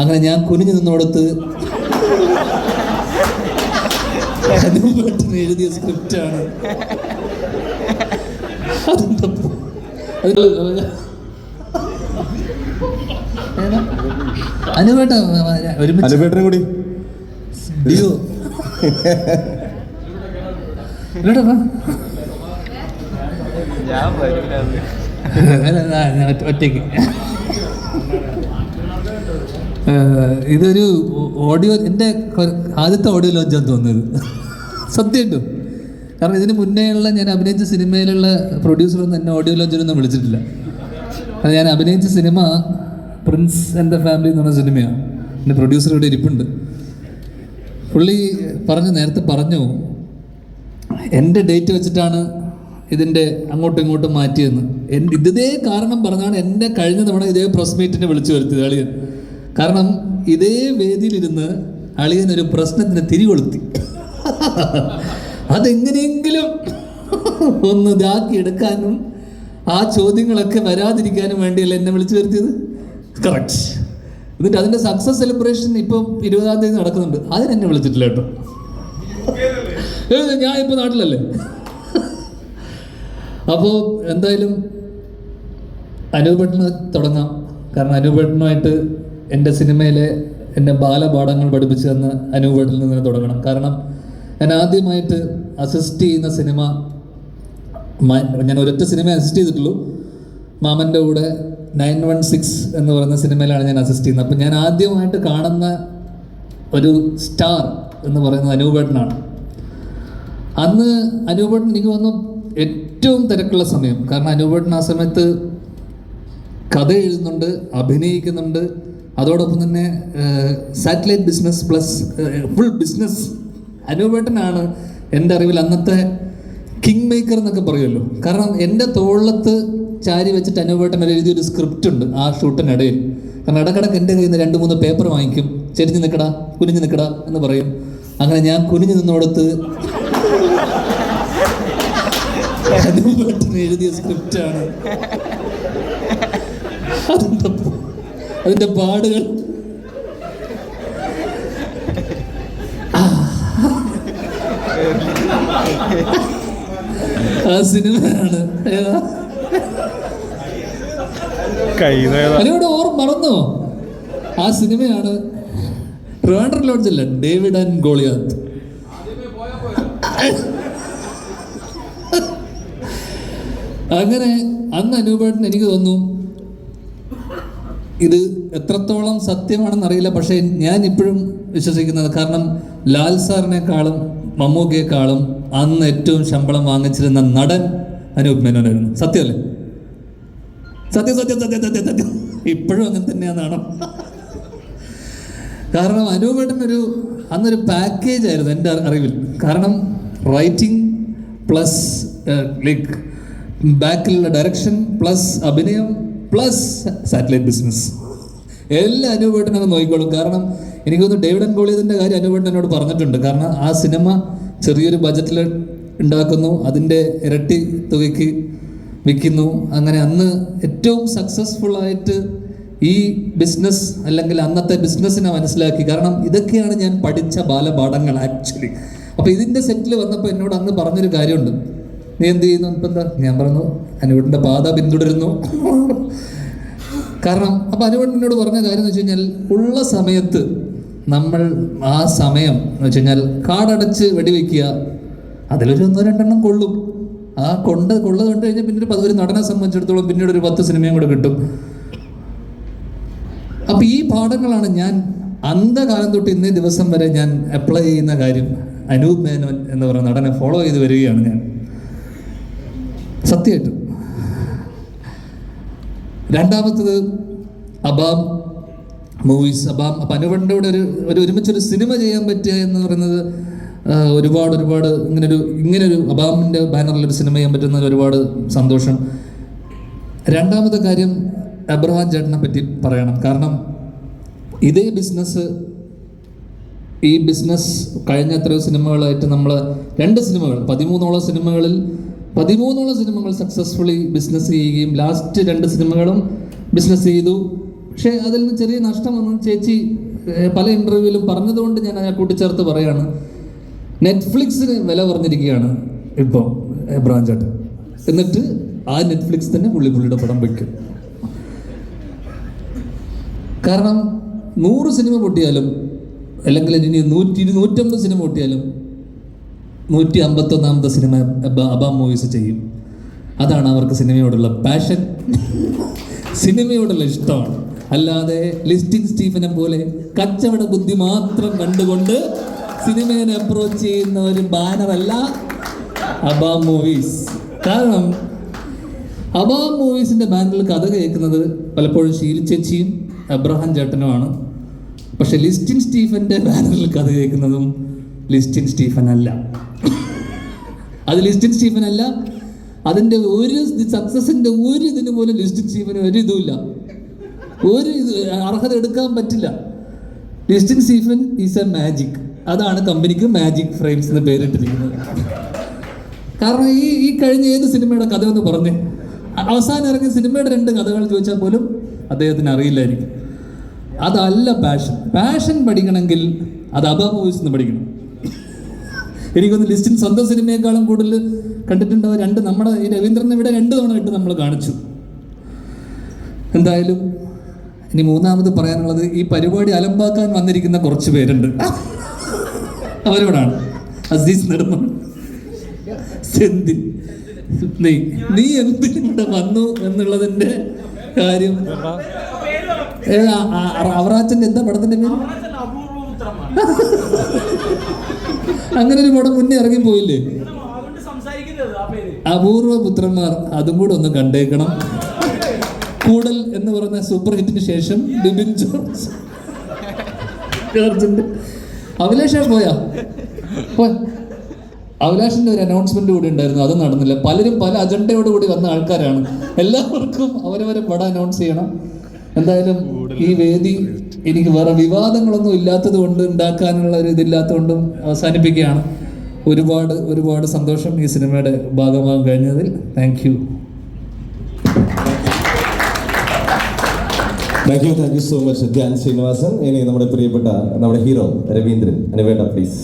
അങ്ങനെ ഞാൻ കുനിഞ്ഞു നിന്നോടത്ത് എഴുതിയ സ്ക്രിപ്റ്റാണ് ആണ്. അതിന്റെ അനുപേട്ട അനുപേട്ടനും കൂടി. ഡിയോ ഒറ്റയ്ക്ക്. ഇതൊരു ഓഡിയോ എന്റെ ആദ്യത്തെ ഓഡിയോ ലോഞ്ചാന്ന് തോന്നുന്നത് സത്യമായിട്ടും. കാരണം ഇതിന് മുന്നേയുള്ള ഞാൻ അഭിനയിച്ച സിനിമയിലുള്ള പ്രൊഡ്യൂസറൊന്നും എന്നെ ഓഡിയോ ലോഞ്ചിനൊന്നും വിളിച്ചിട്ടില്ല. അത് ഞാൻ അഭിനയിച്ച സിനിമ പ്രിൻസ് ആൻഡ് ദ ഫാമിലി എന്ന് പറഞ്ഞ സിനിമയാണ്. എന്റെ പ്രൊഡ്യൂസർ ഇവിടെ ഇരിപ്പുണ്ട്. പുള്ളി പറഞ്ഞു നേരത്തെ പറഞ്ഞു എന്റെ ഡേറ്റ് വെച്ചിട്ടാണ് ഇതിന്റെ അങ്ങോട്ടും ഇങ്ങോട്ടും മാറ്റിയെന്ന് ഇതേ കാരണം പറഞ്ഞാണ് എന്റെ കഴിഞ്ഞ തവണ ഇതേ പ്രസ് മീറ്റിനെ വിളിച്ചു വരുത്തിയത് അളിയൻ. കാരണം ഇതേ വേദിയിലിരുന്ന് അളിയൻ ഒരു പ്രശ്നത്തിന് തിരികൊളുത്തി. അതെങ്ങനെയെങ്കിലും ഒന്ന് ഇതാക്കി എടുക്കാനും ആ ചോദ്യങ്ങളൊക്കെ വരാതിരിക്കാനും വേണ്ടിയല്ല എന്നെ വിളിച്ചു വരുത്തിയത്? കറക്റ്റ് എന്നിട്ട് അതിന്റെ സക്സസ് സെലിബ്രേഷൻ ഇപ്പം ഇരുപതാം തീയതി നടക്കുന്നുണ്ട്. അതിനെന്നെ വിളിച്ചിട്ടില്ല കേട്ടോ. ഞാൻ ഇപ്പോൾ നാട്ടിലല്ലേ? അപ്പോൾ എന്തായാലും അനൂപേട്ടന് തുടങ്ങാം. കാരണം അനൂപേട്ടനുമായിട്ട് എന്റെ സിനിമയിലെ എന്റെ ബാലപാഠങ്ങൾ പഠിപ്പിച്ചു തന്ന അനുഭവത്തിൽ നിന്ന് തുടങ്ങണം. കാരണം ഞാൻ ആദ്യമായിട്ട് അസിസ്റ്റ് ചെയ്യുന്ന സിനിമ ഞാൻ ഒരൊറ്റ സിനിമ അസിസ്റ്റ് ചെയ്തിട്ടുള്ളൂ. മാമന്റെ കൂടെ നയൻ വൺ സിക്സ് എന്ന് പറയുന്ന സിനിമയിലാണ് ഞാൻ അസിസ്റ്റ് ചെയ്യുന്നത്. അപ്പം ഞാൻ ആദ്യമായിട്ട് കാണുന്ന ഒരു സ്റ്റാർ എന്ന് പറയുന്നത് അനൂപേട്ടനാണ്. അന്ന് അനൂപേട്ടൻ എനിക്ക് തോന്നുന്നു ഏറ്റവും തിരക്കുള്ള സമയം. കാരണം അനൂപേട്ടൻ ആ സമയത്ത് കഥ എഴുതുന്നുണ്ട് അഭിനയിക്കുന്നുണ്ട്. അതോടൊപ്പം തന്നെ satellite business plus full business അനൂപേട്ടനാണ് എന്റെ അറിവിൽ അന്നത്തെ കിങ് മേക്കർ എന്നൊക്കെ പറയുമല്ലോ. കാരണം എന്റെ തോളത്ത് ചാരി വെച്ചിട്ട് അനൂപേട്ടൻ എഴുതിയൊരു സ്ക്രിപ്റ്റ് ഉണ്ട് ആ ഷൂട്ടിനിടയിൽ. കാരണം ഇടക്കിടക്ക് എന്റെ കയ്യിൽ നിന്ന് രണ്ട് മൂന്ന് പേപ്പർ വാങ്ങിക്കും. ചെരിഞ്ഞ് നിൽക്കടാ കുനിഞ്ഞ് നിൽക്കടാ എന്ന് പറയും. അങ്ങനെ ഞാൻ കുനിഞ്ഞ് നിന്നോടത്ത് എഴുതിയ സ്ക്രിപ്റ്റാണ് അതിന്റെ അതിന്റെ പാടുകൾ. ആ. സിനിമയാണ് ഏതാ? അതിനോട് ഓർമ്മ മറന്നോ? ആ സിനിമയാണ് ട്രിവാൻഡ്രം ലോഡ്ജല്ല ഡേവിഡ് ആൻഡ് ഗോളിയാത്ത്. അങ്ങനെ അന്ന് അനൂപേട്ടൻ എനിക്ക് തോന്നുന്നു ഇത് എത്രത്തോളം സത്യമാണെന്ന് അറിയില്ല പക്ഷേ ഞാൻ ഇപ്പോഴും വിശ്വസിക്കുന്നത് കാരണം ലാൽ സാറിനേക്കാളും മമ്മൂക്കയെക്കാളും അന്ന് ഏറ്റവും ശമ്പളം വാങ്ങിച്ചിരുന്ന നടൻ അനൂപ് മേനോനായിരുന്നു. സത്യമല്ലേ? സത്യം സത്യം സത്യം സത്യം സത്യം ഇപ്പോഴും അങ്ങനെ തന്നെയാണെന്നാണോ കാരണം അനൂപേട്ടനൊരു അന്നൊരു പാക്കേജ് ആയിരുന്നു എന്റെ അറിവിൽ. കാരണം റൈറ്റിംഗ് പ്ലസ് ലൈക്ക് ബാക്കിലുള്ള ഡയറക്ഷൻ പ്ലസ് അഭിനയം പ്ലസ് സാറ്റലൈറ്റ് ബിസിനസ് എല്ലാം അനൂപേട്ടൻ അങ്ങ് നോക്കിക്കോളും. കാരണം എനിക്ക് തോന്നുന്നു ഡേവിഡ് ആൻഡ് ഗോളിയതിന്റെ കാര്യം അനൂപേട്ടൻ എന്നോട് പറഞ്ഞിട്ടുണ്ട്. കാരണം ആ സിനിമ ചെറിയൊരു ബജറ്റിൽ ഉണ്ടാക്കുന്നു. അതിന്റെ ഇരട്ടി തുകയ്ക്ക് വിൽക്കുന്നു. അങ്ങനെ അന്ന് ഏറ്റവും സക്സസ്ഫുൾ ആയിട്ട് ഈ ബിസിനസ് അല്ലെങ്കിൽ അന്നത്തെ ബിസിനസ്സിനെ മനസ്സിലാക്കി. കാരണം ഇതൊക്കെയാണ് ഞാൻ പഠിച്ച ബാലപാഠങ്ങൾ ആക്ച്വലി അപ്പോൾ ഇതിന്റെ സെറ്റിൽ വന്നപ്പോൾ എന്നോട് അന്ന് പറഞ്ഞൊരു കാര്യമുണ്ട്. നീ എന്ത് ചെയ്യുന്നു? ഇപ്പം എന്താ? ഞാൻ പറഞ്ഞു അനുവിന്റെ പാത പിന്തുടരുന്നു. കാരണം അപ്പം എന്നോട് പറഞ്ഞ കാര്യം എന്ന് വെച്ച് കഴിഞ്ഞാൽ ഉള്ള സമയത്ത് നമ്മൾ ആ സമയം എന്ന് വെച്ച് കഴിഞ്ഞാൽ കാടടച്ച് വെടിവെക്കുക അതിലൊരു ഒന്നോ രണ്ടെണ്ണം കൊള്ളും. ആ കൊണ്ട് കൊള്ളത് കണ്ടു കഴിഞ്ഞാൽ പിന്നെ ഒരു ഒരു നടനെ സംബന്ധിച്ചിടത്തോളം പിന്നീട് ഒരു പത്ത് സിനിമയും കൂടെ കിട്ടും. അപ്പൊ ഈ പാഠങ്ങളാണ് ഞാൻ അന്ധകാലം തൊട്ട് ഇന്നേ ദിവസം വരെ ഞാൻ അപ്ലൈ ചെയ്യുന്ന കാര്യം. അനൂപ് മേനോൻ എന്ന് പറയുന്ന നടനെ ഫോളോ ചെയ്ത് വരികയാണ് ഞാൻ. സത്യമായിട്ടും. രണ്ടാമത്തത് അബാം മൂവീസ്. അബാം അപ്പം അനുപന്റെ കൂടെ ഒരു ഒരു ഒരുമിച്ചൊരു സിനിമ ചെയ്യാൻ പറ്റുക എന്ന് പറയുന്നത് ഒരുപാട് ഒരുപാട് ഇങ്ങനൊരു ഇങ്ങനൊരു അബാമിന്റെ ബാനറിൽ ഒരു സിനിമ ചെയ്യാൻ പറ്റുന്ന ഒരുപാട് സന്തോഷം. രണ്ടാമത്തെ കാര്യം അബ്രഹാം ചേട്ടനെ പറ്റി പറയണം. കാരണം ഇതേ ബിസിനസ് ഈ ബിസിനസ് കഴിഞ്ഞ എത്രയോ സിനിമകളായിട്ട് നമ്മൾ രണ്ട് സിനിമകൾ പതിമൂന്നോളം സിനിമകളിൽ പതിമൂന്നോളം സിനിമകൾ സക്സസ്ഫുള്ളി ബിസിനസ് ചെയ്യുകയും ലാസ്റ്റ് രണ്ട് സിനിമകളും ബിസിനസ് ചെയ്തു. പക്ഷേ അതിൽ നിന്ന് ചെറിയ നഷ്ടം വന്നു. ചേച്ചി പല ഇന്റർവ്യൂവിലും പറഞ്ഞതുകൊണ്ട് ഞാൻ അതിനെ കൂട്ടിച്ചേർത്ത് പറയാണ്. നെറ്റ്ഫ്ലിക്സിന് വില പറഞ്ഞിരിക്കുകയാണ് ഇപ്പോൾ ബ്രാഞ്ചായിട്ട് എന്നിട്ട് ആ നെറ്റ്ഫ്ലിക്സ് തന്നെ പുള്ളി പുള്ളിയുടെ പടം വയ്ക്കും കാരണം നൂറ് സിനിമ പൊട്ടിയാലും അല്ലെങ്കിൽ ഇനി നൂറ്റി നൂറ്റമ്പത് സിനിമ പൊട്ടിയാലും നൂറ്റി അമ്പത്തൊന്നാമത്തെ സിനിമ അബ- മൂവീസ് ചെയ്യും. അതാണ് അവർക്ക് സിനിമയോടുള്ള പാഷൻ സിനിമയോടുള്ള ഇഷ്ടമാണ്. അല്ലാതെ ലിസ്റ്റിൻ സ്റ്റീഫനെ പോലെ കച്ചവട ബുദ്ധി മാത്രം കണ്ടുകൊണ്ട് സിനിമയെ അപ്രോച്ച് ചെയ്യുന്ന ഒരു ബാനറല്ല അബാം മൂവീസ് കാരണം അബാം മൂവീസിന്റെ ബാനറിൽ കഥ കേൾക്കുന്നത് പലപ്പോഴും ശീലിച്ചേച്ചിയും ചേച്ചിയും അബ്രഹാം ചേട്ടനുമാണ്. പക്ഷെ ലിസ്റ്റിൻ സ്റ്റീഫന്റെ ബാനറിൽ കഥ കേൾക്കുന്നതും ലിസ്റ്റിൻ സ്റ്റീഫൻ അല്ല അത് ലിസ്റ്റിൻ സ്റ്റീഫൻ അല്ല അതിന്റെ ഒരു സക്സസിന്റെ ഒരു ഇതിന് പോലും ലിസ്റ്റിൻ സ്റ്റീഫന് ഒരു ഇതുമില്ല. ഒരു ഇത് അർഹത എടുക്കാൻ പറ്റില്ല. Listin Stephen is a magic അതാണ് കമ്പനിക്ക് മാജിക് ഫ്രെയിംസ് എന്ന് പേരിട്ടിരിക്കുന്നത്. കാരണം ഈ ഈ കഴിഞ്ഞ ഏത് സിനിമയുടെ കഥ എന്ന് പറഞ്ഞേ അവസാനം ഇറങ്ങിയ സിനിമയുടെ രണ്ട് കഥകൾ ചോദിച്ചാൽ പോലും അദ്ദേഹത്തിന് അറിയില്ലായിരിക്കും. അതല്ല പാഷൻ പാഷൻ പഠിക്കണമെങ്കിൽ അത് അബാ മൂവീസ് നിന്ന് പഠിക്കണം. എനിക്കൊന്ന് ലിസ്റ്റിൻ സ്വന്തം സിനിമയെക്കാളും കൂടുതൽ കണ്ടിട്ടുണ്ടാവും രണ്ട് നമ്മുടെ ഈ രവീന്ദ്രൻ ഇവിടെ രണ്ട് തവണ ഇട്ട് നമ്മൾ കാണിച്ചു. എന്തായാലും ഇനി മൂന്നാമത് പറയാനുള്ളത് ഈ പരിപാടി അലമ്പാക്കാൻ വന്നിരിക്കുന്ന കുറച്ച് പേരുണ്ട്. അവരോടാണ്. അസീസ് നെടുമൺ സെന്തി. നീ നീ എന്തിനിവിടെ വന്നു എന്നുള്ളതിന്റെ കാര്യം. അവറാച്ചന്റെ എന്താ പടത്തിന്റെ പേര്? അങ്ങനെ ഒരു പടം മുന്നേ ഇറങ്ങി പോയില്ലേ? അപൂർവ പുത്രന്മാർ അതും കൂടെ ഒന്ന് കണ്ടേക്കണം. കൂടൽ എന്ന് പറയുന്ന സൂപ്പർ ഹിറ്റിന് ശേഷം ബിബിൻ ജോർജ്. ജോർജിന്റെ. അഭിലാഷ പോയാ? അഭിലാഷിന്റെ ഒരു അനൗൺസ്മെന്റ് കൂടി ഉണ്ടായിരുന്നു അത് നടന്നില്ല. പലരും പല അജണ്ടയോട് കൂടി വന്ന ആൾക്കാരാണ്. എല്ലാവർക്കും അവരവരെ പടം അനൗൺസ് ചെയ്യണം. എന്തായാലും ഈ വേദി എനിക്ക് വേറെ വിവാദങ്ങളൊന്നും ഇല്ലാത്തത് കൊണ്ട് ഉണ്ടാക്കാനുള്ള ഒരു ഇതില്ലാത്തതുകൊണ്ടും അവസാനിപ്പിക്കുകയാണ്. ഒരുപാട് ഒരുപാട് സന്തോഷം ഈ സിനിമയുടെ ഭാഗമാകാൻ കഴിഞ്ഞതിൽ. Thank you thank you thank you so much Dhyan Sreenivasan. ഇനി നമ്മുടെ പ്രിയപ്പെട്ട നമ്മുടെ ഹീറോ രവീന്ദ്രൻ. അനുവേണ്ട പ്ലീസ്